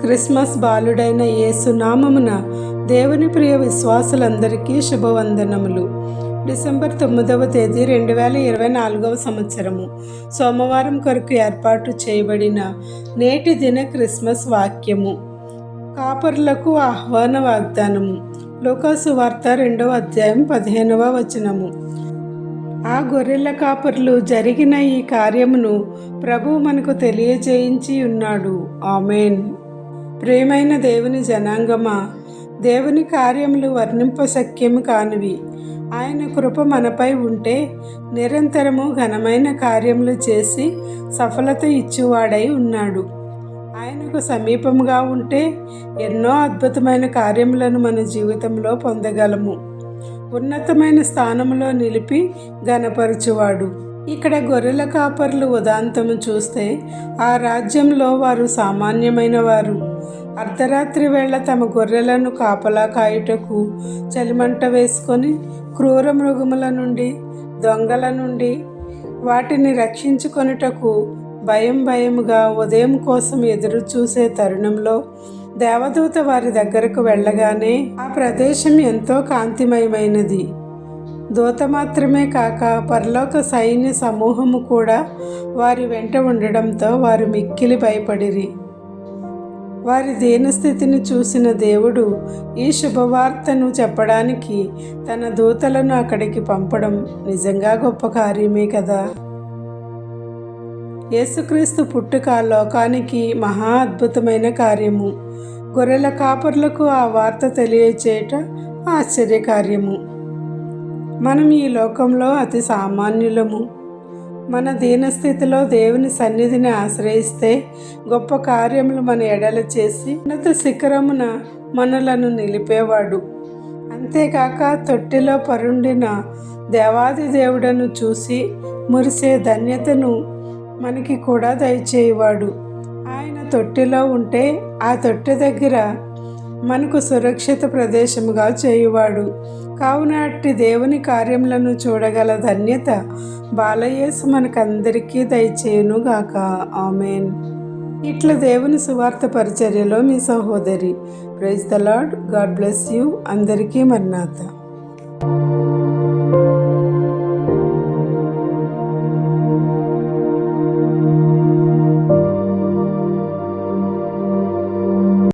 Christmas బాలుడైన యేసు నామమున దేవుని ప్రియ విశ్వాసులందరికీ శుభవందనములు. డిసెంబర్ తొమ్మిదవ తేదీ రెండు వేల ఇరవై నాలుగవ సంవత్సరము. సోమవారం కొరకు ఏర్పాటు చేయబడిన నేటి దిన క్రిస్మస్ వాక్యము. కాపర్లకు ఆహ్వాన వాగ్దానము. లోకాసు వార్త రెండవ అధ్యాయం పదిహేనవ వచనము. ఆ గొర్రెల కాపర్లు జరిగిన ఈ కార్యమును ప్రభు మనకు తెలియజేయించి ఉన్నాడు ఆమెన్. ప్రేమైన దేవుని జనాంగమా? దేవుని కార్యములు వర్ణింపశక్యము కానివి. ఆయన కృప మనపై ఉంటే నిరంతరము ఘనమైన కార్యములు చేసి సఫలత ఇచ్చేవాడై ఉన్నాడు. ఆయనకు సమీపంగా ఉంటే ఎన్నో అద్భుతమైన కార్యములను మన జీవితంలో పొందగలము. ఉన్నతమైన స్థానంలో నిలిపి గనపరచువాడు ఇక్కడ గొర్రెల కాపర్లు ఉదాంతము చూస్తే ఆ రాజ్యంలో వారు సామాన్యమైన వారు అర్ధరాత్రి వేళ తమ గొర్రెలను కాపలా కాయుటకు చలిమంట వేసుకొని క్రూర మృగముల నుండి దొంగల నుండి వాటిని రక్షించుకొనుటకు భయం భయముగా ఉదయం కోసం ఎదురు చూసే తరుణంలో దేవదూత వారి దగ్గరకు వెళ్ళగానే ఆ ప్రదేశం ఎంతో కాంతిమయమైనది. దూత మాత్రమే కాక పరలోక సైన్య సమూహము కూడా వారి వెంట ఉండడంతో వారు మిక్కిలి భయపడిరి. వారి దీనస్థితిని చూసిన దేవుడు ఈ శుభవార్తను చెప్పడానికి తన దూతలను అక్కడికి పంపడం నిజంగా గొప్ప కార్యమే కదా. యేసుక్రీస్తు పుట్టుక లోకానికి మహా అద్భుతమైన కార్యము. గొర్రెల కాపర్లకు ఆ వార్త తెలియచేయట ఆశ్చర్యకార్యము. మనం ఈ లోకంలో అతి సామాన్యులము. మన దీనస్థితిలో దేవుని సన్నిధిని ఆశ్రయిస్తే గొప్ప కార్యములు మన ఎడల చేసి ఉన్నత శిఖరమున మనలను నిలిపేవాడు. అంతేకాక తొట్టిలో పరుండిన దేవాది దేవుడను చూసి మురిసే ధన్యతను మనకి కూడా దయచేయవాడు. ఆయన తొట్టిలో ఉంటే ఆ తొట్టె దగ్గర మనకు సురక్షిత ప్రదేశముగా చేయువాడు. కావున అట్టి దేవుని కార్యములను చూడగల ధన్యత బాలయేసు మనకందరికీ దయచేయునుగాక. ఆమెన్. ఇట్లా దేవుని సువార్త పరిచర్యలో మీ సహోదరి praise the Lord God bless you. అందరికీ మర్నాథ